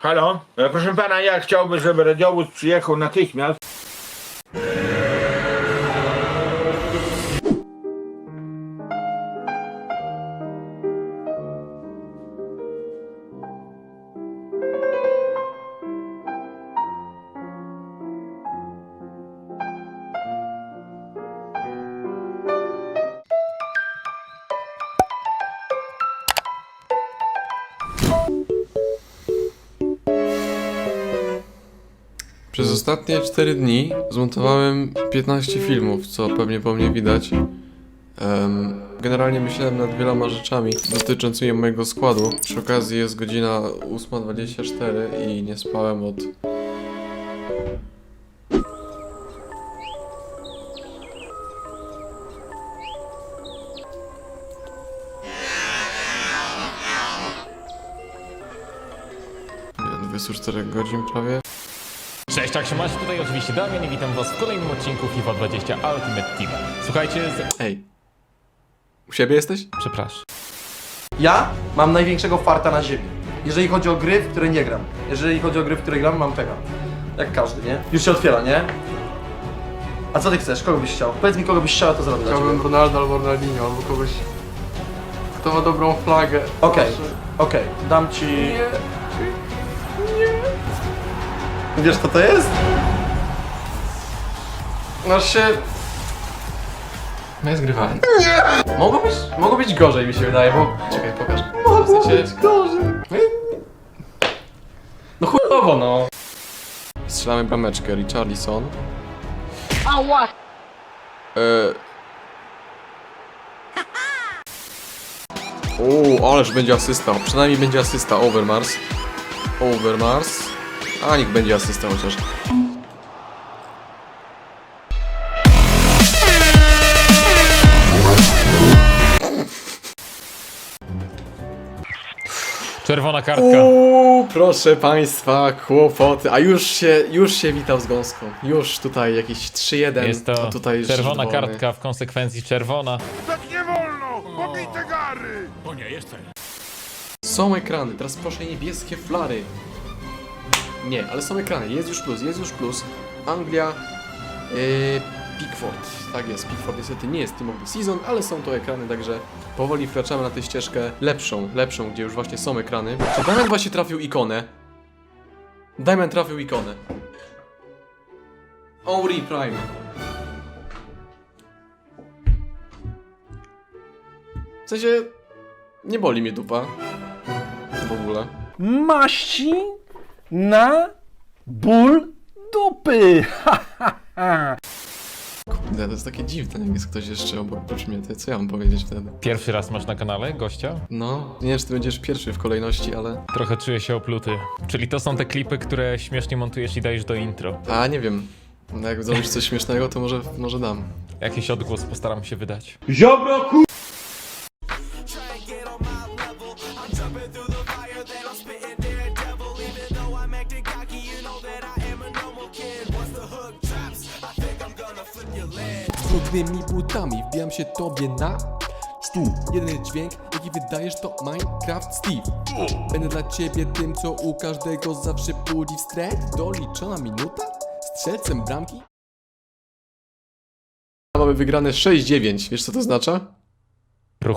Halo? E, Proszę pana, ja chciałbym, żeby radiowóz przyjechał natychmiast. Przez ostatnie 4 dni zmontowałem 15 filmów, co pewnie po mnie widać. Em, generalnie myślałem nad wieloma rzeczami dotyczącymi mojego składu. Przy okazji jest godzina 8.24 i nie spałem od... nie wiem, 24 godzin prawie. Cześć, jak się macie? Tutaj oczywiście Damian i witam was w kolejnym odcinku FIFA 20 Ultimate Team. Słuchajcie, z... Ej. U siebie jesteś? przepraszam. Ja mam największego farta na ziemi. Jeżeli chodzi o gry, w które nie gram. Jeżeli chodzi o gry, w które gram, mam tego. Jak każdy, nie? Już się otwiera, nie? A co ty chcesz? Kogo byś chciał? Powiedz mi, kogo byś chciał, to zrobię dla Chciałbym. Ronaldo albo Ronaldinho, albo kogoś, kto ma dobrą flagę. Okej, okej, dam ci... Nie. Wiesz co to jest? Masz się... No ja zgrywałem. Nie! Mogło być, mogło być gorzej mi się wydaje, bo... Czekaj, pokaż. Mogło być gorzej. No chujowo no. Strzelamy brameczkę, Richarlison. Ała! E... O, ależ będzie asysta. Przynajmniej będzie asysta. Overmars. Overmars. A niech będzie asysta chociaż. Czerwona kartka. Uuu, proszę państwa, kłopoty. A już się, już się witał z gąską. Już tutaj jakieś 3-1. Jest to a tutaj czerwona żywolny. kartka, w konsekwencji czerwona. Tak nie wolno! Pobite gary! Są ekrany, teraz proszę niebieskie flary. Nie, ale są ekrany, jest już plus, jest już plus. Anglia, yy, Pickford. Tak jest, Pickford niestety nie jest Team of the Season, ale są to ekrany, także powoli wkraczamy na tę ścieżkę lepszą, lepszą, gdzie już właśnie są ekrany. Czy Damian właśnie trafił ikonę? Damian trafił ikonę. Henry Prime. W sensie, nie boli mnie dupa. W ogóle. maści na ból dupy. Kurde, to jest takie dziwne, jak jest ktoś jeszcze obok oprócz mnie, to co ja mam powiedzieć wtedy? Pierwszy raz masz na kanale gościa? No, nie wiem, czy ty będziesz pierwszy w kolejności, ale... Trochę czuję się opluty. Czyli to są te klipy, które śmiesznie montujesz i dajesz do intro. A, nie wiem. No, jak zrobisz coś śmiesznego, to może, może dam. Jakiś odgłos postaram się wydać. Ziobro ku... brudnymi butami Wbijam się tobie na stół Jedyny dźwięk, jaki wydajesz to Minecraft Steve Będę dla ciebie tym, co u każdego zawsze budzi wstred Doliczona minuta? Strzelcem bramki? Mamy wygrane 6-9, wiesz co to oznacza? Rucha.